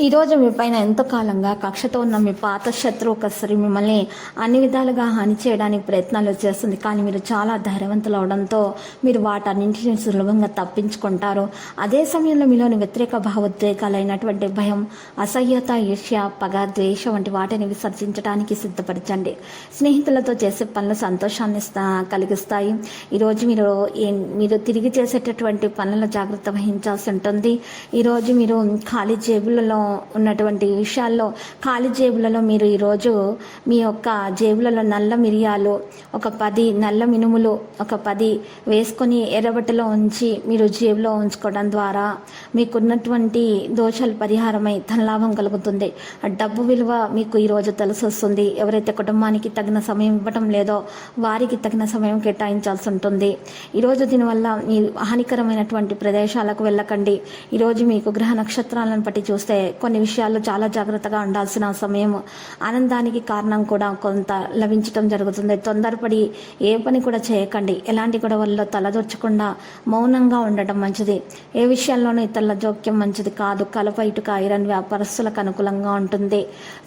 ఈ రోజు మీ పైన ఎంతో కాలంగా కక్షతో ఉన్న మీ పాత శత్రువు ఒకసారి మిమ్మల్ని అన్ని విధాలుగా హాని చేయడానికి ప్రయత్నాలు చేస్తుంది. కానీ మీరు చాలా ధైర్యవంతులు అవడంతో మీరు వాటన్నింటిని సులభంగా తప్పించుకుంటారు. అదే సమయంలో మీలోని వ్యతిరేక భావోద్వేగాలైనటువంటి భయం అసహ్యత ఈర్ష్య పగ ద్వేషం వంటి వాటిని విసర్జించడానికి సిద్ధపరచండి. స్నేహితులతో చేసే పనులు సంతోషాన్ని కలిగిస్తాయి. ఈరోజు మీరు మీరు తిరిగి చేసేటటువంటి పనుల జాగ్రత్త వహించాల్సి ఉంటుంది. ఈరోజు మీరు ఖాళీ జేబులలో ఉన్నటువంటి విషయాల్లో ఖాళీ జేబులలో మీరు ఈరోజు మీ యొక్క జేబులలో నల్ల మిరియాలు ఒక పది నల్ల మినుములు ఒక పది వేసుకొని ఎర్రబట్టలో ఉంచి మీరు జేబులో ఉంచుకోవడం ద్వారా మీకున్నటువంటి దోషాలు పరిహారమై ధనలాభం కలుగుతుంది. ఆ డబ్బు విలువ మీకు ఈరోజు తెలిసి వస్తుంది ఎవరైతే కుటుంబానికి తగిన సమయం ఇవ్వటం లేదో వారికి తగిన సమయం కేటాయించాల్సి ఉంటుంది. ఈరోజు దీనివల్ల మీ హానికరమైనటువంటి ప్రదేశాలకు వెళ్ళకండి. ఈరోజు మీకు గ్రహ నక్షత్రాలను బట్టి చూస్తే కొన్ని విషయాల్లో చాలా జాగ్రత్తగా ఉండాల్సిన సమయం ఆనందానికి కారణం కూడా కొంత లభించటం జరుగుతుంది. తొందరపడి ఏ పని కూడా చేయకండి. ఎలాంటి గొడవల్లో తలదొచ్చకుండా మౌనంగా ఉండటం మంచిది. ఏ విషయాల్లోనూ ఇతరుల జోక్యం మంచిది కాదు. కలప ఇటుక ఐరన్ వ్యాపారస్తులకు అనుకూలంగా ఉంటుంది.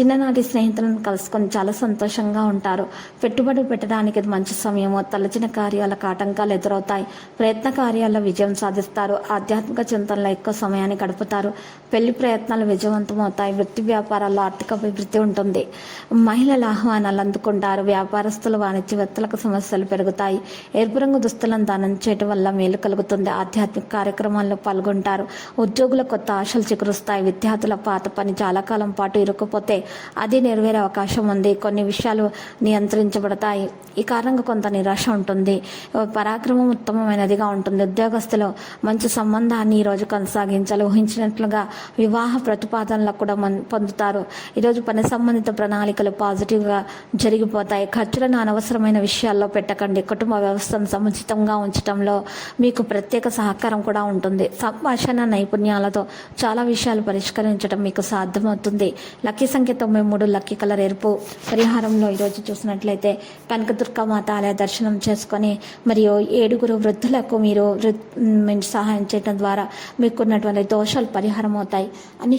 చిన్ననాటి స్నేహితులను కలుసుకొని చాలా సంతోషంగా ఉంటారు. పెట్టుబడి పెట్టడానికి మంచి సమయము. తలచిన కార్యాలకు ఆటంకాలు ఎదురవుతాయి. ప్రయత్న కార్యాల్లో విజయం సాధిస్తారు. ఆధ్యాత్మిక చింతనలో ఎక్కువ సమయాన్ని గడుపుతారు. పెళ్ళి ప్రయత్నాలు విజయవంతమవుతాయి వృత్తి వ్యాపారాల్లో ఆర్థిక అభివృద్ధి ఉంటుంది. మహిళల ఆహ్వానాలు అందుకుంటారు. వ్యాపారస్తులు వాణిజ్యవేత్తలకు సమస్యలు పెరుగుతాయి. ఎరుపు రంగు దుస్తులను దానం చేయడం వల్ల మేలు కలుగుతుంది. ఆధ్యాత్మిక కార్యక్రమాల్లో పాల్గొంటారు. ఉద్యోగుల కొత్త ఆశలు చిగురుస్తాయి. విద్యార్థుల పాత పని చాలా కాలం పాటు ఇరుక్కుపోతే అది నెరవేరే అవకాశం ఉంది. కొన్ని విషయాలు నియంత్రించబడతాయి. ఈ కారణంగా కొంత నిరాశ ఉంటుంది. పరాక్రమం ఉత్తమమైనదిగా ఉంటుంది. ఉద్యోగస్తులు మంచి సంబంధాన్ని ఈరోజు కొనసాగించాలి. ఊహించినట్లుగా వివాహ ప్రతిపాదనలు కూడా మన్- పొందుతారు. ఈరోజు పని సంబంధిత ప్రణాళికలు పాజిటివ్గా జరిగిపోతాయి. ఖర్చులను అనవసరమైన విషయాల్లో పెట్టకండి. కుటుంబ వ్యవస్థను సముచితంగా ఉంచడంలో మీకు ప్రత్యేక సహకారం కూడా ఉంటుంది. సంభాషణ నైపుణ్యాలతో చాలా విషయాలు పరిష్కరించడం మీకు సాధ్యమవుతుంది. లక్కీ సంఖ్య తొంభై మూడు లక్కీ కలర్ ఎరుపు పరిహారంలో ఈరోజు చూసినట్లయితే కనకదుర్గమాత ఆలయ దర్శనం చేసుకొని మరియు ఏడుగురు వృద్ధులకు మీరు సహాయం చేయడం ద్వారా మీకున్నటువంటి దోషాలు పరిహారం అవుతాయి అన్ని